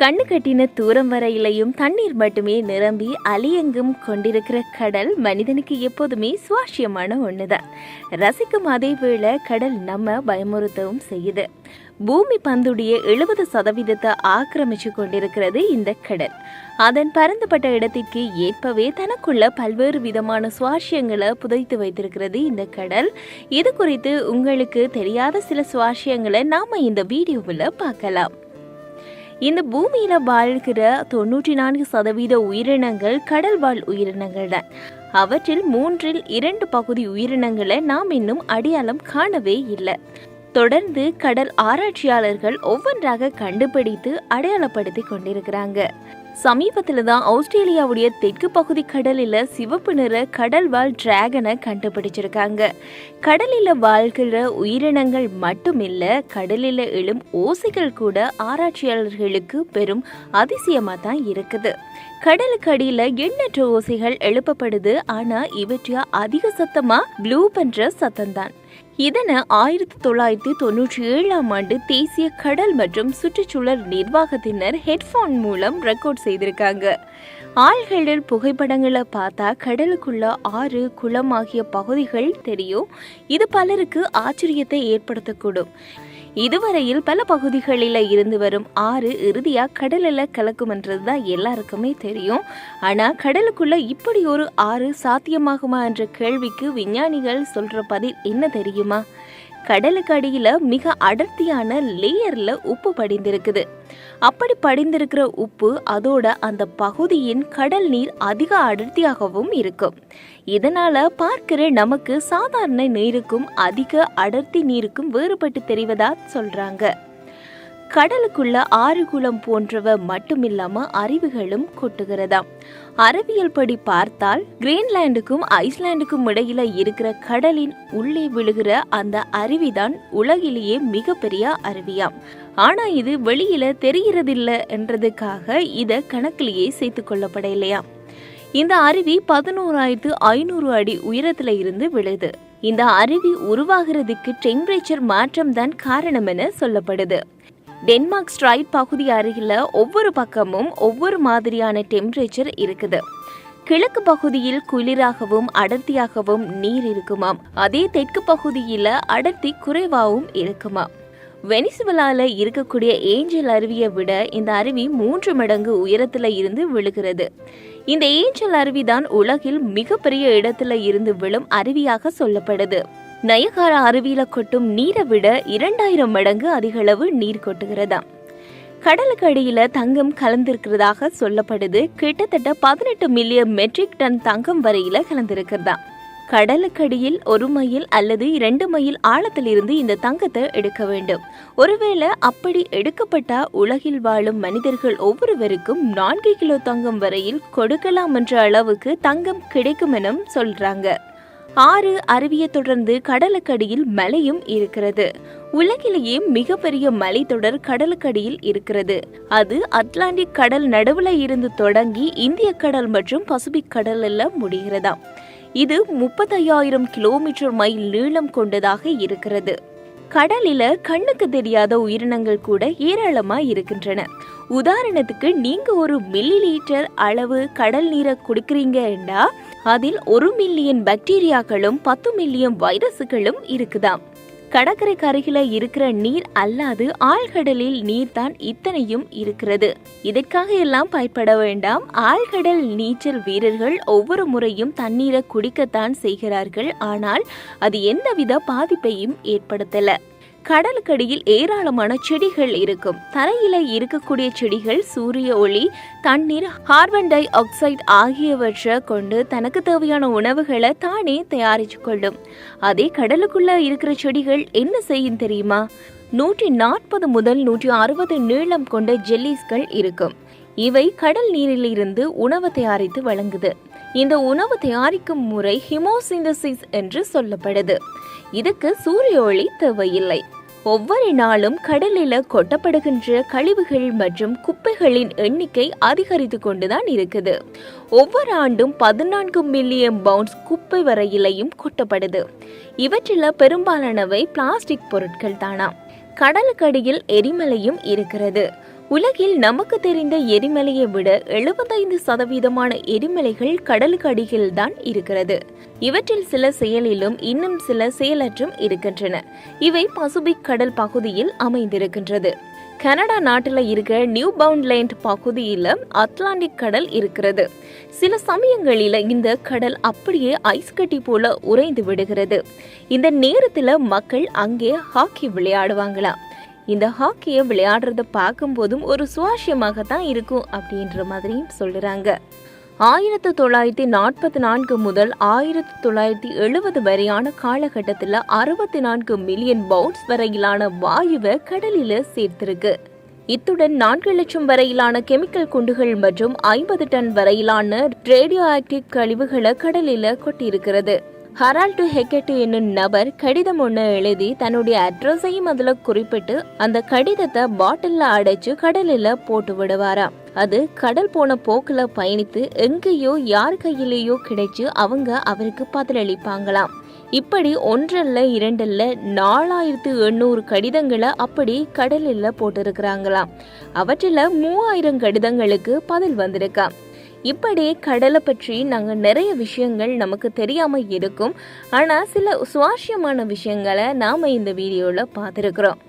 கண்ணு கட்டின தூரம் வரையிலையும் தண்ணீர் மட்டுமே நிரம்பி அலியெங்கும் கொண்டிருக்கிற கடல் மனிதனுக்கு எப்போதுமே சுவாரஸ்யமான ஒண்ணுதான். ரசிக்கும் அதே வேளை கடல் நம்ம பயமுறுத்தவும் செய்யுது. பூமி பந்துடைய எழுபது சதவீதத்தை ஆக்கிரமிச்சு கொண்டிருக்கிறது இந்த கடல். அதன் பரந்துபட்ட இடத்திற்கு ஏற்பவே தனக்குள்ள பல்வேறு விதமான சுவாரஸ்யங்களை புதைத்து வைத்திருக்கிறது இந்த கடல். இது குறித்து உங்களுக்கு தெரியாத சில சுவாரஸ்யங்களை நாம இந்த வீடியோவில் பார்க்கலாம். இந்த பூமியில வாழ்கிற தொண்ணூற்றி நான்கு சதவீத உயிரினங்கள் கடல் வாழ் உயிரினங்கள் தான் அவற்றில் மூன்றில் இரண்டு பகுதி உயிரினங்களை நாம் இன்னும் அடையாளம் காணவே இல்லை. தொடர்ந்து கடல் ஆராய்ச்சியாளர்கள் ஒவ்வொன்றாக கண்டுபிடித்து அடையாளப்படுத்தி கொண்டிருக்கிறாங்க. சமீபத்தில் தான் ஆஸ்திரேலியாவுடைய தெற்கு பகுதி கடலில் சிவப்பு நிற கடல் வாழ் டிராகனை கண்டுபிடிச்சிருக்காங்க. கடலில் வாழ்கிற உயிரினங்கள் மட்டுமில்ல கடலில் எழும் ஓசைகள் கூட ஆராய்ச்சியாளர்களுக்கு பெரும் அதிசயமாக தான் இருக்குது. கடலுக்கு அடியில் எண்ணற்ற ஓசைகள் எழுப்பப்படுது ஆனால் இவற்றை அதிக சத்தமாக ப்ளூ பண்ணுற சத்தம் தான் இதனை ஆயிரத்தி தொள்ளாயிரத்தி தொண்ணூற்றி ஏழாம் ஆண்டு தேசிய கடல் மற்றும் சுற்றுச்சூழல் நிர்வாகத்தினர் ஹெட்ஃபோன் மூலம் ரெக்கார்ட் செய்திருக்காங்க. ஆழ்களில் புகைப்படங்களை பார்த்தா கடலுக்குள்ள ஆறு குளம் ஆகிய பகுதிகள் தெரியும். இது பலருக்கு ஆச்சரியத்தை ஏற்படுத்தக்கூடும். இதுவரையில் பல பகுதிகளில் இருந்து வரும் ஆறு இறுதியா கடலில் கலக்கும்ன்றது தான் எல்லாருக்குமே தெரியும். ஆனா கடலுக்குள்ள இப்படி ஒரு ஆறு சாத்தியமாகுமா என்ற கேள்விக்கு விஞ்ஞானிகள் சொல்ற பதில் என்ன தெரியுமா? கடலுக்கு அடியில மிக அடர்த்தியான லேயர்ல உப்பு படிந்திருக்குது. அப்படி படிந்திருக்கிற உப்பு அதோட அந்த பகுதியின் கடல் நீர் அதிக அடர்த்தியாகவும் இருக்கும். இதனால பார்க்கிற நமக்கு சாதாரண நீருக்கும் அதிக அடர்த்தி நீருக்கும் வேறுபட்டு தெரிவதா சொல்றாங்க. கடலுக்குள்ள ஆறு குளம் போன்றவ மட்டுமில்லாம அருவிகளும் கொட்டுகிறதாம் அறிவியல் படி பார்த்தால் கிரீன்லாண்டுக்கும் ஐஸ்லாண்டுக்கும் இடையில இருக்கிற கடலின் உள்ளே விழுகிற அந்த அருவிதான் உலகிலேயே மிகப்பெரிய அருவியாம் ஆனா இது வெளியில தெரிகிறதில்ல என்றதுக்காக இத கணக்கிலேயே சேர்த்து இல்லையா? இந்த அருவி பதினோராயிரத்து ஐநூறு அடி உயரத்துல இருந்து விழுது. இந்த அருவி உருவாகிறதுக்கு டெம்பரேச்சர் மாற்றம் தான் காரணம் என சொல்லப்படுது. டென்மார்க் ஸ்ட்ரைட் பகுதி அருகில் ஒவ்வொரு பக்கமும் ஒவ்வொரு மாதிரியான டெம்பரேச்சர் இருக்குது. கிழக்கு பகுதியில் குளிராகவும் அடர்த்தியாகவும் நீர் இருக்குமாம். அதே தெற்கு பகுதியில் அடர்த்தி குறைவாகவும் இருக்குமாம். வெனிசுவலால இருக்கக்கூடிய ஏஞ்சல் அருவியை விட இந்த அருவி மூன்று மடங்கு உயரத்துல இருந்து விழுகிறது. இந்த ஏஞ்சல் அருவி தான் உலகில் மிகப்பெரிய இடத்துல இருந்து விழும் அருவியாக சொல்லப்படுது. நயகாரா அருவியில கொட்டும் நீரை விட இரண்டாயிரம் மடங்கு அதிகளவு நீர் கொட்டுகிறதாம் கடலுக்கு அடியில தங்கம் கலந்திருக்கிறதாக சொல்லப்படுது. கிட்டத்தட்ட பதினெட்டு மில்லியன் மெட்ரிக் டன் தங்கம் வரையில கலந்திருக்கிறதாம் கடலுக்கடியில் ஒரு மைல் அல்லது இரண்டு மைல் ஆழத்திலிருந்து இந்த தங்கத்தை எடுக்க வேண்டும். ஒருவேளை அப்படி எடுக்கப்பட்டா உலகில் வாழும் மனிதர்கள் ஒவ்வொருவருக்கும் நான்கு கிலோ தங்கம் வரையில் கொடுக்கலாம் என்ற அளவுக்கு தங்கம் கிடைக்கும் என சொல்றாங்க. ஆறு அருவியை தொடர்ந்து கடலுக்கடியில் மலையும் இருக்கிறது. உலகிலேயே மிகப்பெரிய மலைத்தொடர் கடலுக்கடியில் இருக்கிறது. அது அட்லாண்டிக் கடல் நடுவில் இருந்து தொடங்கி இந்திய கடல் மற்றும் பசிபிக் கடலில் முடிகிறதாம். இது முப்பத்தையாயிரம் கிலோமீட்டர் மைல் நீளம் கொண்டதாக இருக்கிறது. கடலில கண்ணுக்கு தெரியாத உயிரினங்கள் கூட ஏராளமா இருக்கின்றன. உதாரணத்துக்கு நீங்க ஒரு மில்லி லீட்டர் அளவு கடல் நீரை குடிக்கிறீங்கன்னா அதில் ஒரு மில்லியன் பாக்டீரியாக்களும் பத்து மில்லியன் வைரஸுகளும் இருக்குதாம். கடற்கரைக்கு அருகில இருக்கிற நீர் அல்லாது ஆழ்கடலில் நீர் தான் இத்தனையும் இருக்கிறது. இதற்காக எல்லாம் பயப்பட வேண்டாம். ஆழ்கடல் நீச்சல் வீரர்கள் ஒவ்வொரு முறையும் தண்ணீரை குடிக்கத்தான் செய்கிறார்கள். ஆனால் அது எந்தவித பாதிப்பையும் ஏற்படுத்தல. கடலுக்கடியில் ஏராளமான செடிகள் இருக்கும். தரையில இருக்கக்கூடிய செடிகள் சூரிய ஒளி தண்ணீர் கார்பன் டை ஆக்சைடு ஆகியவற்றை கொண்டு தனக்கு தேவையான உணவுகளை தானே தயாரிச்சு கொள்ளும். அதே கடலுக்குள்ள இருக்கிற செடிகள் என்ன செய்யும் தெரியுமா? நூற்றி நாற்பது முதல் நூற்றி அறுபது நீளம் கொண்ட ஜெல்லிஸ்கள் இருக்கும். இவை கடல் நீரிலிருந்து உணவு தயாரித்து வழங்குது. இந்த உணவு தயாரிக்கும் முறை ஹிமோசிந்தசிஸ் என்று சொல்லப்படுது. இதுக்கு சூரிய ஒளி தேவையில்லை. ஒவ்வொரு நாளும் கடலில் கொட்டப்படுகின்ற கழிவுகள் மற்றும் குப்பைகளின் எண்ணிக்கை அதிகரித்து கொண்டுதான் இருக்குது. ஒவ்வொரு ஆண்டும் பதினான்கு மில்லியன் பவுண்ட்ஸ் குப்பை வரையிலையும் கொட்டப்படுது. இவற்றில் பெரும்பாலானவை பிளாஸ்டிக் பொருட்கள் தானாம் கடலுக்கடியில் எரிமலையும் இருக்கிறது. உலகில் நமக்கு தெரிந்த எரிமலையை விட எழுபத்தைந்து சதவீதமான எரிமலைகள் கடலுக்கு அடியில் தான் இருக்கிறது. இவற்றில் சில செயலிலும் இன்னும் சில செயலற்றும் இருக்கின்றன. இவை பசுபிக் கடல் பகுதியில் அமைந்திருக்கின்றது. கனடா நாட்டில் இருக்க நியூ பவுண்ட்லேண்ட் பகுதியில் அட்லாண்டிக் கடல் இருக்கிறது. சில சமயங்களில் இந்த கடல் அப்படியே ஐஸ் கட்டி போல உறைந்து விடுகிறது. இந்த நேரத்தில் மக்கள் அங்கே ஹாக்கி விளையாடுவாங்களாம் இந்த ஹாக்கியை விளையாடுறத பார்க்கும்போதும் ஒரு சுவாரஸ்யமாக தான் இருக்கும் அப்படின்ற மாதிரியும் சொல்லுறாங்க. ஆயிரத்து தொள்ளாயிரத்தி நாற்பத்தி நான்கு முதல் ஆயிரத்தி தொள்ளாயிரத்தி எழுபது வரையான காலகட்டத்தில் அறுபத்தி நான்கு மில்லியன் பவுண்ட்ஸ் வரையிலான வாயுவை கடலில் சேர்த்திருக்கு. இத்துடன் நான்கு லட்சம் வரையிலான கெமிக்கல் குண்டுகள் மற்றும் ஐம்பது டன் வரையிலான ரேடியோ ஆக்டிவ் கழிவுகளை கடலில் கொட்டியிருக்கிறது. ஹரால்டு ஹெக்கெட்டு என்னும் நபர் கடிதம் ஒன்று எழுதி தன்னுடைய அட்ரஸையும் அதில் குறிப்பிட்டு அந்த கடிதத்தை பாட்டிலில் அடைச்சு கடலில் போட்டு விடுவாராம் அது கடல் போன போக்குல பயணித்து எங்கேயோ யார் கையிலேயோ கிடைச்சு அவங்க அவருக்கு பதிலளிப்பாங்களாம். இப்படி ஒன்றல்ல இரண்டல்ல நாலாயிரத்து எண்ணூறு கடிதங்களை அப்படி கடலில் போட்டிருக்கிறாங்களாம். அவற்றில் மூவாயிரம் கடிதங்களுக்கு பதில் வந்திருக்கான் இப்படி கடலை பற்றி நாங்கள் நிறைய விஷயங்கள் நமக்கு தெரியாமல் இருக்கும். ஆனால் சில சுவாரஸ்யமான விஷயங்களை நாம் இந்த வீடியோவில் பார்த்துருக்குறோம்.